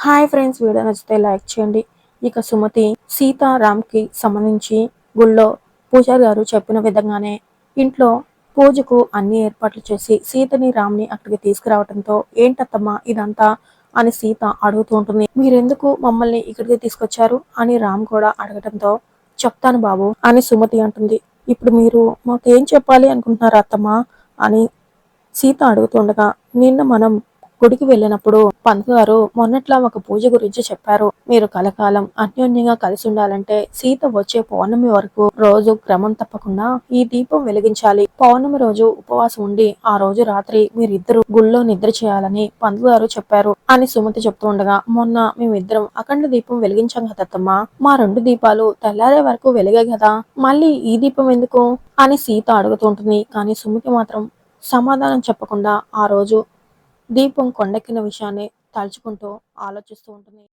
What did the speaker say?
Hi friends video నచ్చితే like చేయండి. ఇక సుమతి సీతారాంకి సంబంధించి గుళ్ళో పూజారి గారు చెప్పిన విధంగానే ఇంట్లో పూజకు అన్ని ఏర్పాట్లు చేసి సీతని రామ్ని అక్కడికి తీసుకురావడంతో ఏంటత్తమ్మా ఇదంతా అని సీత అడుగుతూ ఉంటుంది. మీరెందుకు మమ్మల్ని ఇక్కడికి తీసుకొచ్చారు అని రామ్ కూడా అడగటంతో చెప్తాను బాబు అని సుమతి అంటుంది. ఇప్పుడు మీరు మాకేం చెప్పాలి అనుకుంటున్నారు అత్తమ్మా అని సీత అడుగుతుండగా నిన్న మనం గుడికి వెళ్ళినప్పుడు పంత్ గారు మొన్నట్లా ఒక పూజ గురించి చెప్పారు. మీరు కలకాలం అన్యోన్యంగా కలిసి ఉండాలంటే సీత వచ్చే పౌర్ణమి వరకు రోజు క్రమం తప్పకుండా ఈ దీపం వెలిగించాలి. పౌర్ణమి రోజు ఉపవాసం ఉండి ఆ రోజు రాత్రి మీరిద్దరు గుళ్ళో నిద్ర చేయాలని పంత్ గారు చెప్పారు అని సుమతి చెప్తూ ఉండగా మొన్న మేమిద్దరం అఖండ దీపం వెలిగించాం కదమ్మా మా రెండు దీపాలు తెల్లారే వరకు వెలిగాయి కదా. మళ్ళీ ఈ దీపం ఎందుకు? అని సీత అడుగుతుంటుంది కానీ సుమతి మాత్రం సమాధానం చెప్పకుండా ఆ రోజు దీపం కొండెక్కిన విషయాన్ని తలుచుకుంటూ ఆలోచిస్తూ ఉంటుంది.